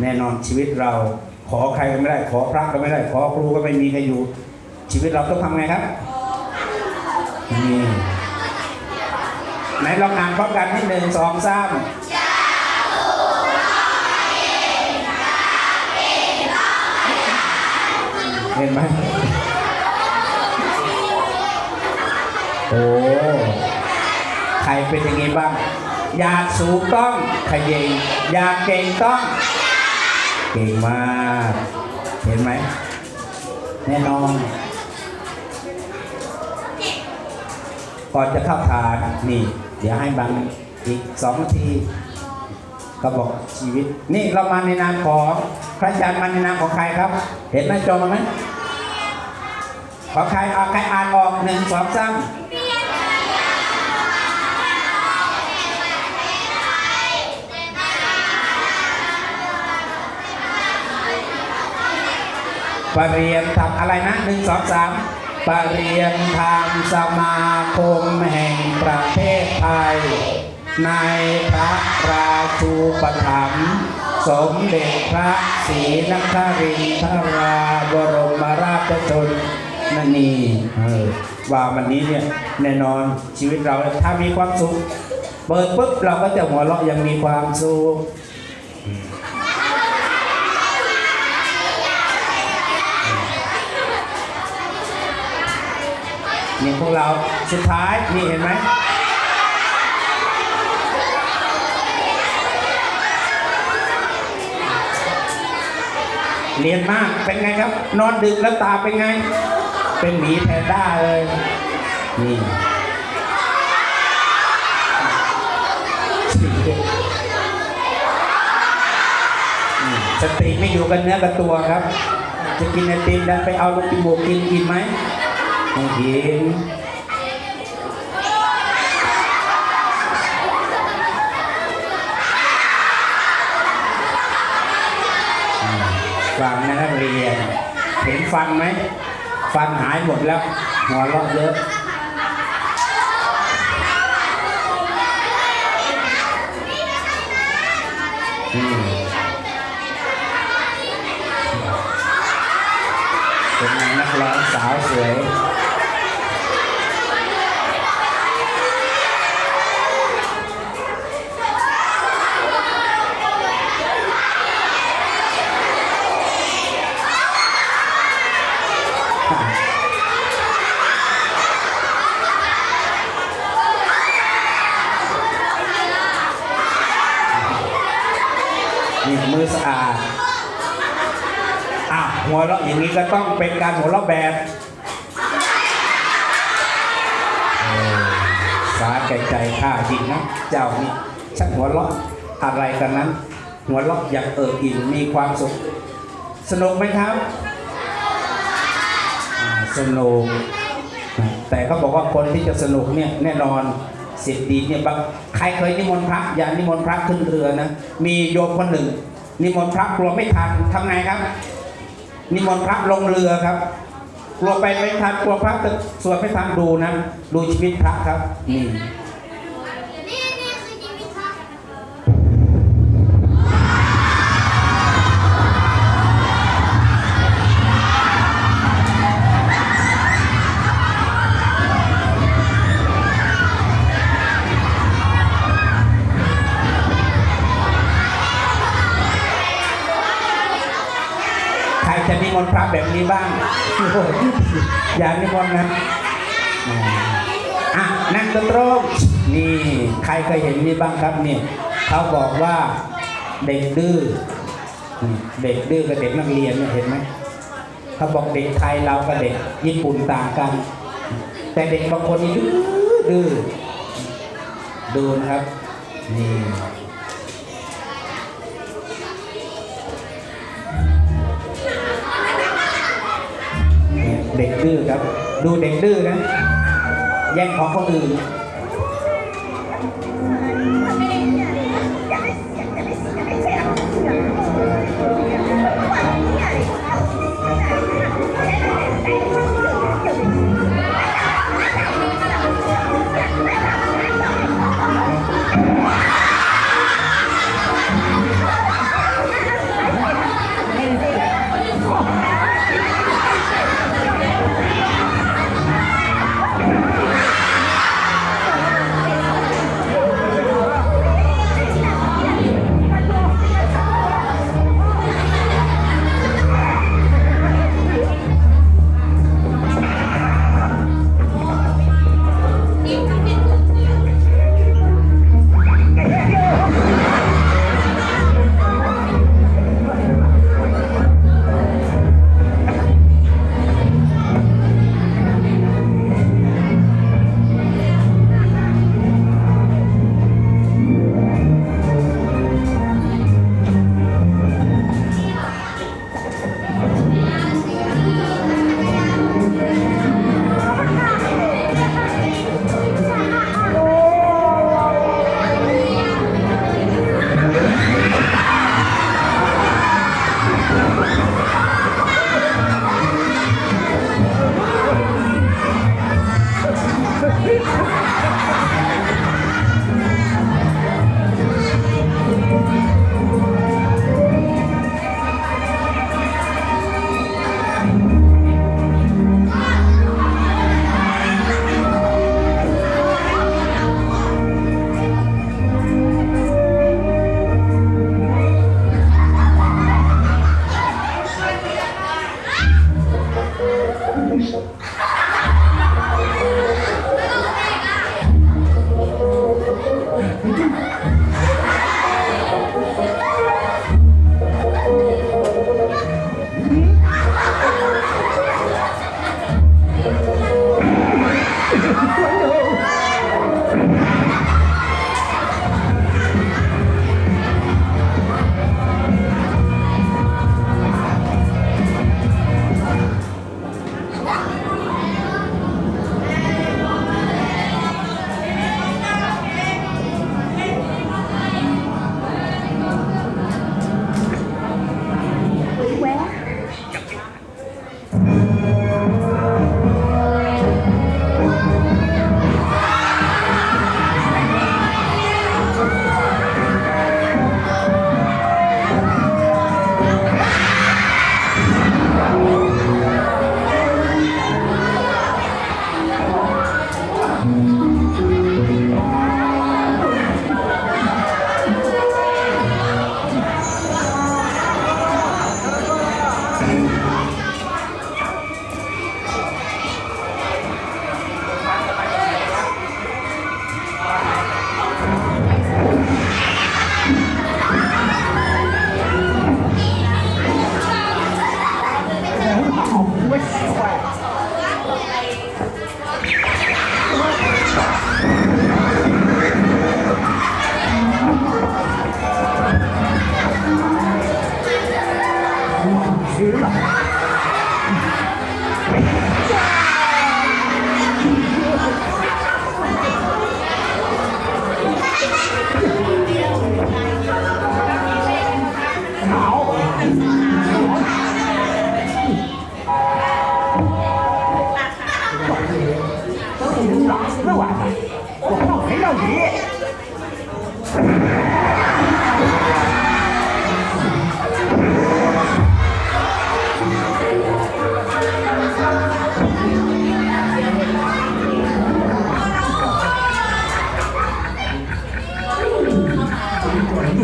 แน่นอนชีวิตเราขอใครก็ไม่ได้ ขอพระก็ไม่ได้ ขอครูก็ไม่มีใครอยู่ ชีวิตเราต้องทำไงครับนี่ไหนลองอ่านพร้อมกันที่หนึ่งสองสามเห็นไหมโอ้ใครเป็นอย่างนี้บ้าง อยากสูงต้องขยิงอยากเก่งต้อง เก่งมาก เห็นไหม แน่นอน ก่อนจะเข้าทานนี่ เดี๋ยวให้บังอีกสองนาทีก็บอกชีวิต นี่เรามาในนามของพระอาจารย์มาในนามของใครครับ เห็นหน้าจอไหมของใครเอาใครอ่านออกหนึ่งสองสาม ปรริยนทำอะไรนะหนึ่งสองสามปรริยนทำสมาคมแห่งประเทศไทย ในพระราชูปถัมภ์สมเด็จพระศรีนครินทราบรมราชชนนีว่าวันนี้เนี่ยแน่นอนชีวิตเราถ้ามีความสุข เปิดปุ๊บเราก็จะหัวเราะยังมีความสุข นี่พวกเราสุดท้ายนี่เห็นไหมเรียนมากเป็นไงครับ นอนดึกแล้วตาเป็นไง เป็นหมีแพนด้าเลยนี่สติไม่อยู่กันเนื้อกับตัวครับ จะกินไอติมแล้วไปเอาลูกจิมูกกินกินไหม ไม่กิมฟังนะนักเรียน เห็นฟันไหม ฟันหายหมดแล้ว หัวเราะเยอะเป็นนักร้องสาวสวย นี่มือสะอาดอะหัวเราะอย่างนี้ก็ต้องเป็นการหัวเราะแบบสาแก่ใจข้าจริงนะเจ้านี่ช่างหัวเราะอะไรกันนั้น หัวเราะอย่างเอิบอิ่มมีความสุข สนุกไหมครับสนุกแต่เขาบอกว่าคนที่จะสนุกเนี่ยแน่นอน สิบปีเนี่ยบางใครเคยนิมนต์พระอย่านิมนต์พระขึ้นเรือนะมีโยมคนหนึ่ง นิมนต์พระกลัวไม่ทันทำไงครับ นิมนต์พระลงเรือครับกลัวไปไม่ทันกลัวพระจะสวดไม่ทันดูนะดูชีวิตพระครับนี่ นี้บ้างโอ้โหอย่านิมนต์นะอะนั่งตรงๆนี่ใครเคยเห็นนี่บ้างครับนี่เขาบอกว่าเด็กดื้อเด็กดื้อกับเด็กนักเรียนเนี่ยเห็นไหมเขาบอกเด็กไทยเรากับเด็กญี่ปุ่นต่างกัน แต่เด็กบางคนนี่ดื้อดื้อดูนะครับนี่ เด็กดื้อครับ ดูเด็กดื้อนะ แย่งของคนอื่น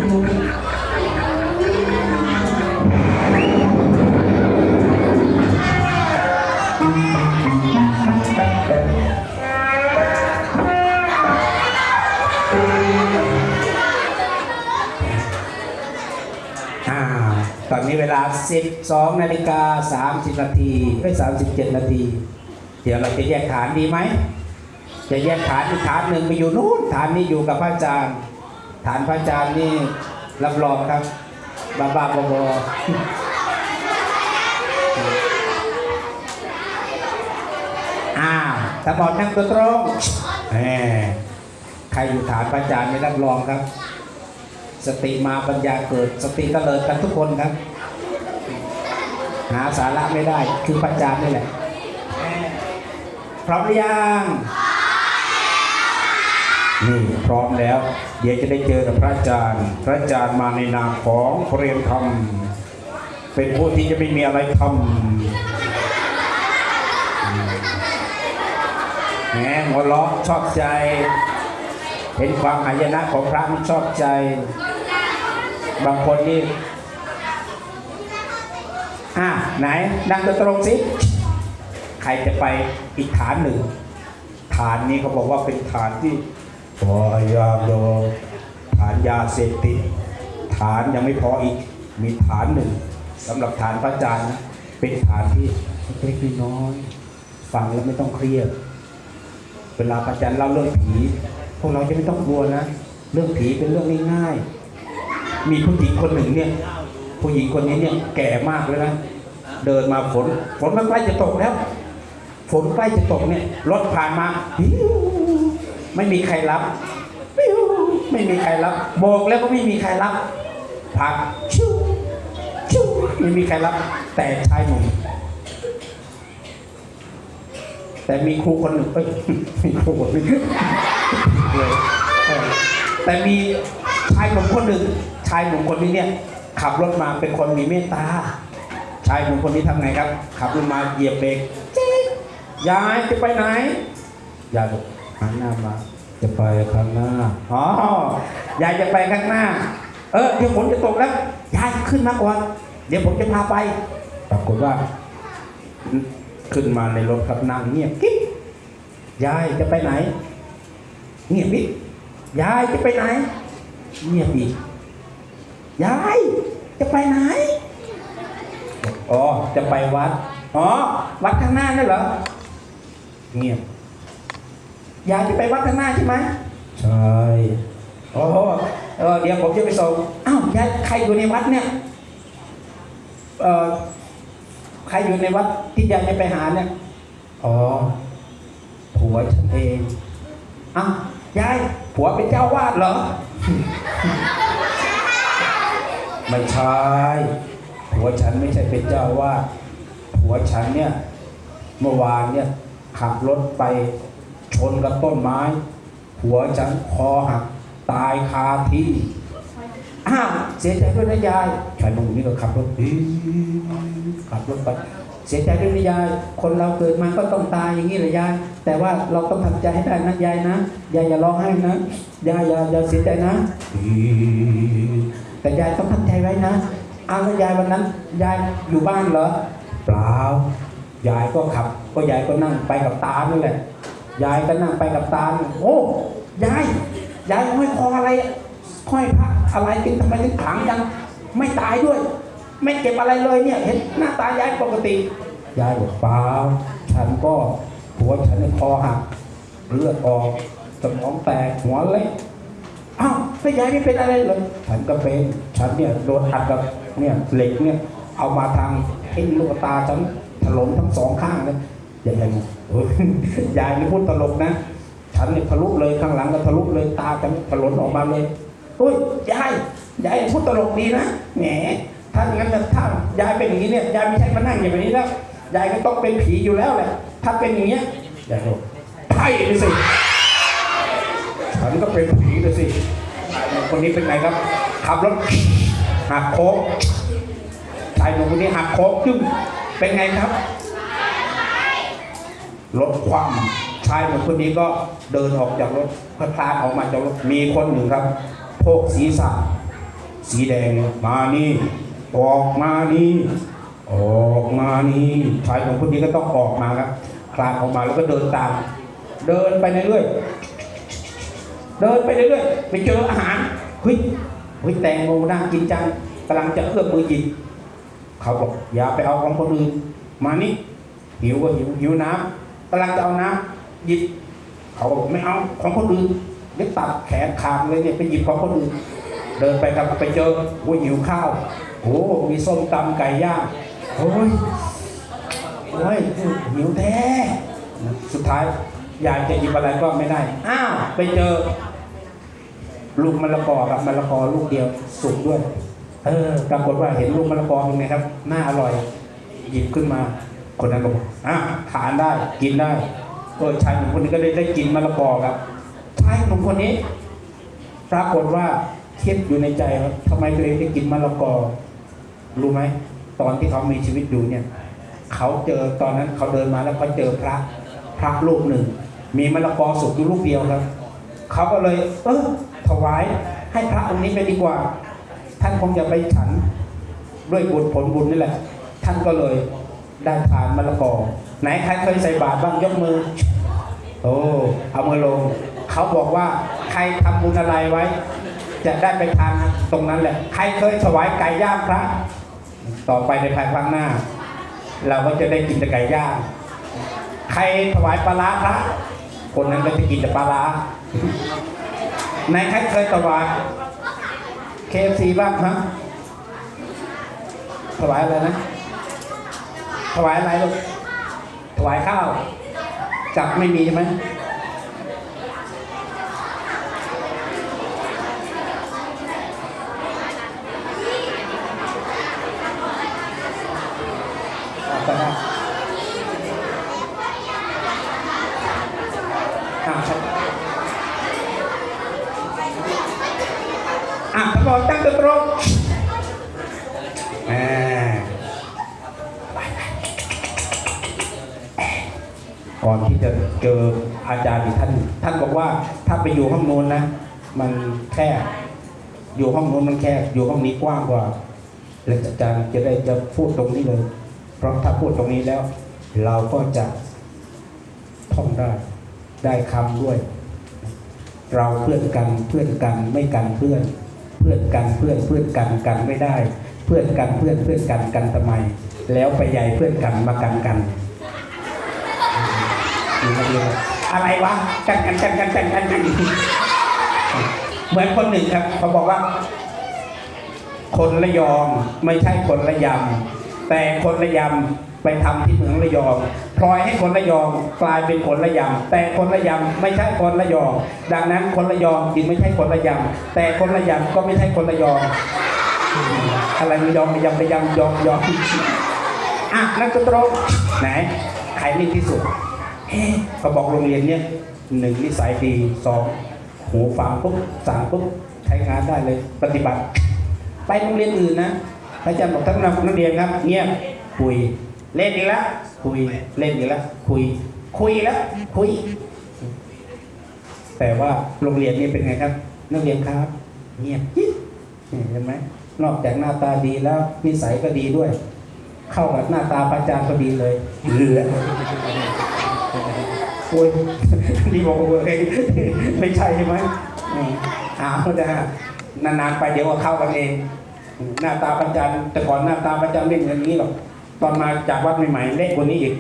ตอนนี้เวลา 12 นาฬิกา 30 นาทีไม่37 นาที เดี๋ยวเราจะแยกฐานดีไหม จะแยกฐานอีกฐานหนึ่งไปอยู่นู้นฐานนี้อยู่กับพระอาจารย์ ฐานพระอาจารย์นี่รับรองครับบ้าบ้าบอๆอ้าวถ้าบอกนั่งตัวตรงแหมใครอยู่ฐานพระอาจารย์ไม่รับรองครับ สติมาปัญญาเกิด สติเตลิดกันทุกคนครับ หาสาระไม่ได้คือพระอาจารย์นี่แหละพร้อมหรือยัง นี่พร้อมแล้ว เดี๋ยวจะได้เจอกับพระอาจารย์ พระอาจารย์มาในนามของเรียนธรรม เป็นผู้ที่จะไม่มีอะไรทำแหมหัวเราะชอบใจ เห็นความหายนะของพระมันชอบใจ บางคนนี่อะไหนนั่งตัวตรงสิใครจะไปอีกฐานหนึ่ง ฐานนี้เขาบอกว่าเป็นฐานที่ พอยาโยฐานยาเสพติดฐานยังไม่พออีก มีฐานหนึ่งสำหรับฐานพระอาจารย์นะเป็นฐานที่เล็กๆน้อยๆฟังแล้วไม่ต้องเครียด เวลาพระอาจารย์เล่าเรื่องผี พวกเราจะไม่ต้องกลัวนะ เรื่องผีเป็นเรื่องง่ายๆมีผู้หญิงคนหนึ่งเนี่ย ผู้หญิงคนนี้เนี่ยแก่มากแล้วนะเดินมาฝนฝนมันใกล้จะตกแล้ว ฝนใกล้จะตกเนี่ยรถผ่านมาปิ้ว ไม่มีใครรับ ไม่มีใครรับโบกแล้วก็ไม่มีใครรับผักชิวชิวไม่มีใครรับ แต่ชายหนุ่มแต่มีครูคนหนึ่งเอ้ยมีครูคนหนึ่งเลยแต่มีชายหนุ่มคนหนึ่งชายหนุ่มคนนี้เนี่ย ขับรถมาเป็นคนมีเมตตา ชายหนุ่มคนนี้ทำไงครับ ขับรถมาเหยียบเบรกจิ๊กยายจะไปไหนยายบอก หันหน้ามาจะไปข้างหน้า อ๋อยายจะไปข้างหน้า เออเดี๋ยวฝนจะตกแล้วยายขึ้นมาก่อน เดี๋ยวผมจะพาไป ปรากฏว่า ขึ้นมาในรถครับนั่งเงียบกิ๊บยายจะไปไหน เงียบอีกยายจะไปไหน เงียบอีกยายจะไปไหน อ๋อ จะไปวัด อ๋อ วัดข้างหน้านั่นเหรอ เงียบ ยายจะไปวัดข้างหน้าใช่ไหมใช่โอ้เออเดี๋ยวผมจะไปส่งอ้าวยายใครอยู่ในวัดเนี่ยเออใครอยู่ในวัดที่ยายจะไปหาเนี่ยอ๋อผัวฉันเองอ้าวยายผัวเป็นเจ้าวาดเหรอไม่ใช่ผัวฉันไม่ใช่เป็นเจ้าวาดผัวฉันเนี่ยเมื่อวานเนี่ยขับรถไป ชนกับต้นไม้ผัวฉันคอหัก ตายคาที่อ้าวเสียใจด้วยนะยายชายหนุ่มนี่ก็ขับรถดีขับรถไปเสียใจด้วยนะยาย คนเราเกิดมาก็ต้องตายอย่างนี้แหละยาย แต่ว่าเราต้องทำใจให้ได้นะยายนะ ยายอย่าร้องไห้นะ ยายอย่าอย่าเสียใจนะดีแต่ยายต้องทำใจไว้นะอ้าวแล้วยายวันนั้น ยายอยู่บ้านเหรอ เปล่า ยายก็ขับ ก็ยายก็นั่งไปกับตานั่นแหละ ยายก็นั่งไปกับตาโอ้ยายยายห้อยคออะไรห้อยพระอะไรเป็นทำไมถึงขลังจังไม่ตายด้วย ไม่เก็บอะไรเลยเนี่ย เห็นหน้าตายายปกติ ยายบอกเปล่าฉันก็หัวฉันคอหักเลือดออกสมองแตกหัวเละอ้าวแล้วยายไม่เป็นอะไรเลยฉันก็เป็นฉันเนี่ยโดนอัดกับเนี่ยเหล็กเนี่ยเอามาทางเห็นลูกตาฉันถลนทั้งสองข้างเลยยังไง ยายนี่พูดตลกนะ ฉันเนี่ยทะลุเลยข้างหลังก็ทะลุเลยตาฉันถลนออกมาเลยโอ้ยยายยายพูดตลกดีนะแหมถ้าอย่างนั้นถ้ายายเป็นอย่างนี้เนี่ยยายไม่ใช่มานั่งอย่างนี้แล้วยายก็ต้องเป็นผีอยู่แล้วแหละถ้าเป็นอย่างเงี้ยยายบอกใช่เลยสิฉันก็เป็นผีเลยสิคนนี้เป็นไงครับ ขับรถหักโค้งชายหนุ่มคนนี้หักโค้งจึ้งเป็นไงครับ รถคว่ำชายหนุ่มคนนี้ก็เดินออกจากรถพลานออกมาจากรถมีคนหนึ่งครับโพกศีรษะสีแดงมานี่ ออกมานี่ ออกมานี่ชายหนุ่มคนนี้ก็ต้องออกมาครับคลานออกมาแล้วก็เดินตาม เดินไปเรื่อยเดินไปเรื่อยไปเจออาหารเฮ้ยเฮ้ยแตงโมน่ากินจังกำลังจะเอื้อมมือหยิบเขาบอกอย่าไปเอาของคนอื่นมานี่หิวก็หิวหิวน้ำ กำลังจะเอาน้ำหยิบเขาบอกไม่เอาของคนอื่นเดี๋ยวตัดแขนขาดเลยเนี่ยไปหยิบของคนอื่นเดินไปกับไปเจอโอ้ยหิวข้าวโอ้มีส้มตำไก่ย่างโอ้ยโอ้ยหิวแท้สุดท้ายอยากจะหยิบอะไรก็ไม่ได้ อ้าวไปเจอ ลูกมะละกอกับมะละกอลูกเดียวสุกด้วย เออปรากฏว่าเห็นลูกมะละกอเป็นไงครับน่าอร่อย หยิบขึ้นมา คนนั้นก็บอกอะทานได้กินได้เออชายหนุ่มคนนี้ก็ได้ได้กินมะละกอครับชายหนุ่มคนนี้ปรากฏว่าคิดอยู่ในใจว่าทำไมตัวเองได้กินมะละกอ รู้ไหมตอนที่เขามีชีวิตอยู่เนี่ย เขาเจอตอนนั้นเขาเดินมาแล้วเขาเจอพระพระรูปหนึ่ง มีมะละกอสุกอยู่ลูกเดียวครับเขาก็เลยเออถวายให้พระองค์นี้ไปดีกว่า ท่านคงจะไปฉันด้วยบุญผลบุญนี่แหละ ท่านก็เลย ได้ทานมะละกอ ไหนใครเคยใส่บาตรบ้างยกมือ โอ้เอามือลง เขาบอกว่าใครทำบุญอะไรไว้ จะได้ไปทานตรงนั้นแหละ ใครเคยถวายไก่ย่างพระ ต่อไปในภายภาคหน้า เราก็จะได้กินแต่ไก่ย่าง ใครถวายปลาร้าพระ คนนั้นก็จะกินแต่ปลาร้าไหนใครเคยถวายเคฟซีบ้างฮะถวายอะไรนะ ถวายอะไรลูกถวายข้าวจับไม่มีใช่ไหม อะก็ได้อะครับอะทั้งหมดตั้งตัวตรงอ่าก่อนที่จะเจออาจารย์อีกท่าน ท่านบอกว่าถ้าไปอยู่ห้องโน้นนะ มันแคบ อยู่ห้องโน้นมันแคบอยู่ห้องนี้กว้างกว่าแล้วอาจารย์จะได้จะพูดตรงนี้เลย เพราะถ้าพูดตรงนี้แล้ว เราก็จะท่องได้ได้คำด้วย เราเพื่อนกันเพื่อนกันไม่กันเพื่อน เพื่อนกันเพื่อนเพื่อนกันกันไม่ได้ เพื่อนกันเพื่อนเพื่อนกันกันทำไม แล้วไปใหญ่เพื่อนกันมากันกันดีมากเลยอะไรวะกันกันกันกันกันกันกัน เหมือนคนหนึ่งครับเขาบอกว่า คนระยองไม่ใช่คนระยำแต่คนระยำไปทำที่เมืองระยองพลอยให้คนระยองกลายเป็นคนระยำแต่คนระยำไม่ใช่คนระยอง ดังนั้นคนระยองจึงไม่ใช่คนระยำแต่คนระยำก็ไม่ใช่คนระยอง อะไรระยองระยำระยำยองยองอะนักตรงไหนใครนิ่งที่สุดเอ๊ะเขาบอกโรงเรียนเนี่ยหนึ่งนิสัยดีสอง หูฟังปุ๊บสั่งปุ๊บใช้งานได้เลย ปฏิบัติ ไปโรงเรียนอื่นนะอาจารย์บอกทั้งนักนักเรียนครับ เงียบคุย เล่นอีกแล้วคุยเล่นอีกแล้วคุย คุยอีกแล้วคุย แต่ว่าโรงเรียนนี้เป็นไงครับ นักเรียนครับ เงียบจิ๊บเห็นไหมนอกจากหน้าตาดีแล้วนิสัยก็ดีด้วย เข้ากับหน้าตาพระอาจารย์ก็ดีเลยเหลือ โอ้ยดีบอกว่าเองไม่ใช่ใช่ไหมอ้าวนะฮะนานๆไปเดี๋ยวก็เข้ากันเอง หน้าตาประจันแต่ก่อนหน้าตาประจันเล่นอย่างนี้หรอกตอนมาจากวัดใหม่ๆเล็กกว่านี้อีก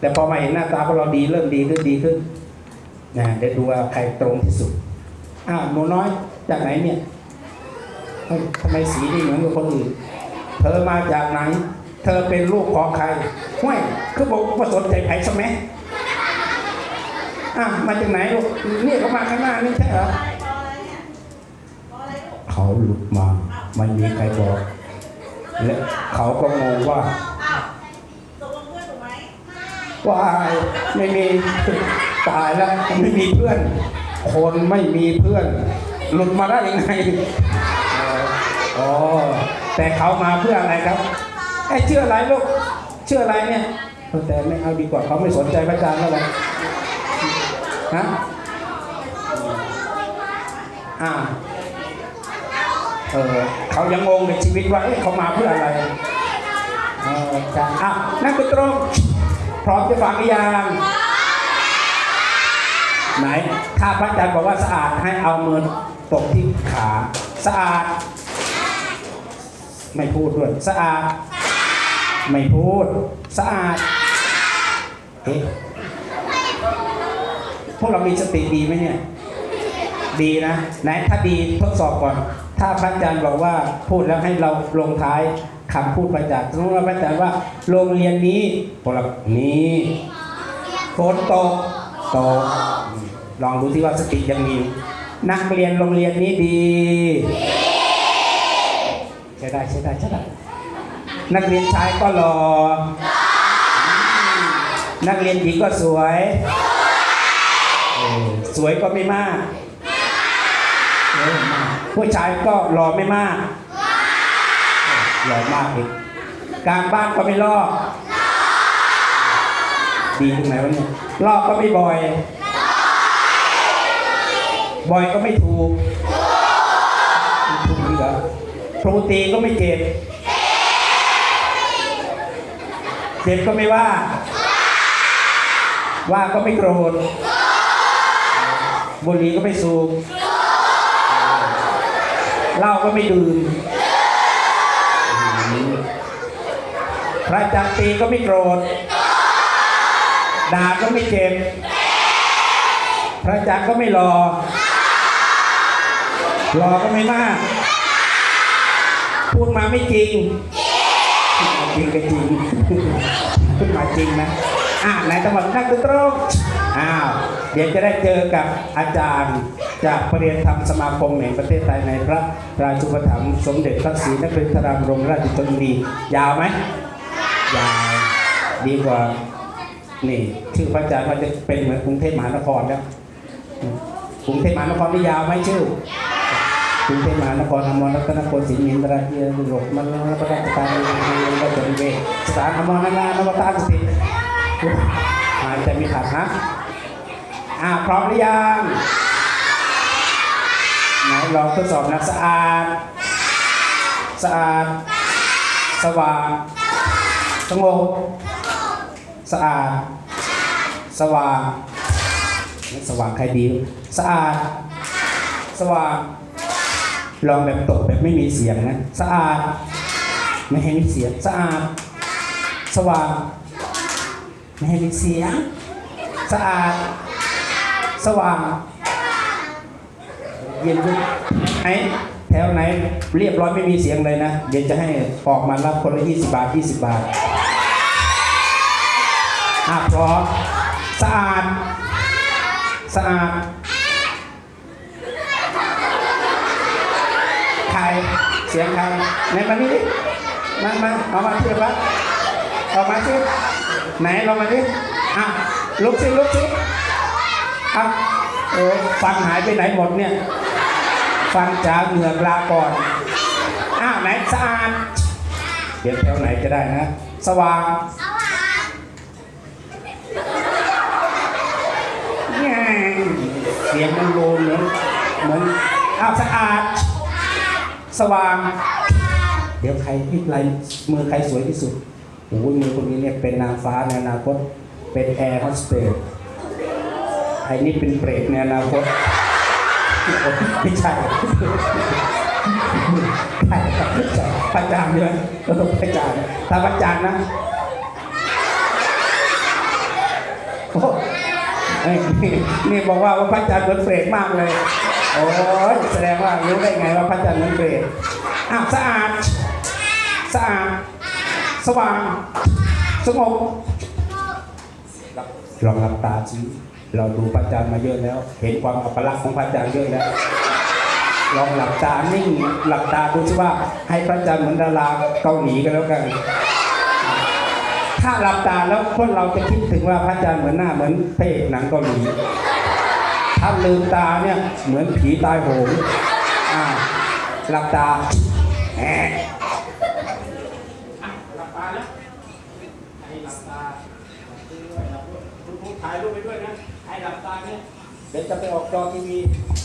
แต่พอมาเห็นหน้าตาของเราดีเริ่มดีขึ้นดีขึ้นนะเดี๋ยวดูว่าใครตรงที่สุดอ้าวหนูน้อยจากไหนเนี่ยทำไมสีนี่เหมือนกับคนอื่น เธอมาจากไหน เธอเป็นลูกของใครห้วยคือบอกว่าสนใจไผ่สมัย อะมาจากไหนลูกนี่เขามาข้างหน้านี่ใช่เหรอเขาหลุดมาไม่มีใครบอกและเขาก็งงว่าตกลงเพื่อนถูกไหมวายไม่มีตายแล้วไม่มีเพื่อน คนไม่มีเพื่อน หลุดมาได้ยังไงอ๋อแต่เขามาเพื่ออะไรครับไอ้เชื่ออะไรลูกเชื่ออะไรเนี่ยเออแต่ไม่เอาดีกว่าเขาไม่สนใจพระอาจารย์แล้วเลย ฮะอ่าเออเขายังงงในชีวิตว่าเอ๊ะเขามาเพื่ออะไรเออจ้ะอะนั่งตรงพร้อมจะฟังหรือยังไหนถ้าพระอาจารย์บอกว่าสะอาดให้เอามือตกที่ขาสะอาด ไม่พูดด้วยสะอาด ไม่พูด สะอาดเอ๊ะ วกเรามีสติดีไหมเนี่ย ดีนะไหนถ้าดีทดสอบก่อน ถ้าพระอาจารย์บอกว่าพูดแล้วให้เราลงท้ายคำพูดพระอาจารย์สมมติว่าพระอาจารย์ว่า โรงเรียนนี้พวกเรานี้ฝนตกตกลองดูที่ว่าสติยังมี นักเรียนโรงเรียนนี้ดีใช่ได้ใช่ได้ใช่ได้นักเรียนชายก็หล่อนักเรียนหญิงก็สวย สวยก็ไม่มากเยอะมากผู้ชายก็รอไม่มากรอมากอีกกลางบ้านก็ไม่ลอกดีตรงไหนวะเนี่ยลอกก็ไม่บ่อยบ่อยก็ไม่ถูกถูกดีเหรอครูตีก็ไม่เจ็บเจ็บก็ไม่ว่า ว่าก็ไม่โกรธ บุหรี่ก็ไม่สูบเหล้าก็ไม่ดื่มพระจารย์ตีก็ไม่โกรธด่าก็ไม่เจ็บพระอาจารก็ไม่รอ รอก็ไม่มาก พูดมาไม่จริง จริงก็จริงพูดมาจริงนะ อ่าไหนตำรวจนั่งตรง อ้าว เดี๋ยวจะได้เจอกับอาจารย์จากประเรียนธรรมสมาคมแห่งประเทศไทยในพระราชุปถัมภ์สมเด็จพระศรีนครินทรามรมราชชนนียาวไหมยาวดีกว่านี่ชื่อพระอาจารย์มันจะเป็นเหมือนกรุงเทพมหานครครับกรุงเทพมหานครนี่ยาวไหมชื่อกรุงเทพมหานครอมรรัตนโกสินทร์มินทราเกียรติหลกมันรัตนตานีรัตนเวสถานอมรนานานวตารสถิตอาจจะมีขัดนะ อ่าพร้อมหรือยังไหนลองทดสอบนะสะอาด สะอาด สว่างสงบสะอาด สว่างสว่างใครดีสะอาด สว่างลองแบบตกแบบไม่มีเสียงนะสะอาด ไม่ให้มีเสียงสะอาด สว่างไม่ให้มีเสียง สะอาด สว่างเย็นด้วยไหนแถวไหนเรียบร้อยไม่มีเสียงเลยนะ เดี๋ยวจะให้ออกมารับคนละ20 บาท 20 บาทอะพร้อมสะอาด สะอาดใครเสียงใครไหนมานี่ดิมามาเอามาเทียบวัดออกมาสิไหนลองมาดิอะลุกสิลุกสิ อะโอ้ฟันหายไปไหนหมดเนี่ย ฟันจ๋าเหงือกลาก่อน อ้าวไหนสะอาดเดี๋ยวแถวไหนจะได้นะ สว่างแง่เสียงมันโลนเหมือนเหมือนอ้าวสะอาด สว่าง เดี๋ยวใครที่ลายมือใครสวยที่สุดโอ้ยมือคนนี้เนี่ยเป็นนางฟ้าในอนาคตเป็นแอร์โฮสเตส ไอ้นี่เป็นเปรตในอนาคตไม่ใช่ใช่ครับใช่พระอาจารย์เนี่ยเออพระอาจารย์ถ้าพระอาจารย์นะโอ้ยนี่บอกว่าว่าพระอาจารย์เหมือนเปรตมากเลย โอ้ยแสดงว่ารู้ได้ไงว่าพระอาจารย์เหมือนเปรตอ้าวสะอาดสสะอาด สว่าง สงบลองหลับตาสิ เราดูพระอาจารย์มาเยอะแล้ว เห็นความอัปลักษณ์ของพระอาจารย์เยอะแล้ว ลองหลับตานิ่งหลับตาดูสิว่า ให้พระอาจารย์เหมือนดาราเกาหลีกันแล้วกัน ถ้าหลับตาแล้วคนเราจะคิดถึงว่าพระอาจารย์เหมือนหน้าเหมือนเอกหนังเกาหลีถ้าลืมตาเนี่ยเหมือนผีตายโหงหลับตาแหมอะหลับตาแล้วให้หลับตาถ่ายรูปไปด้วย เดี๋ยวจะไปออกจอทีวี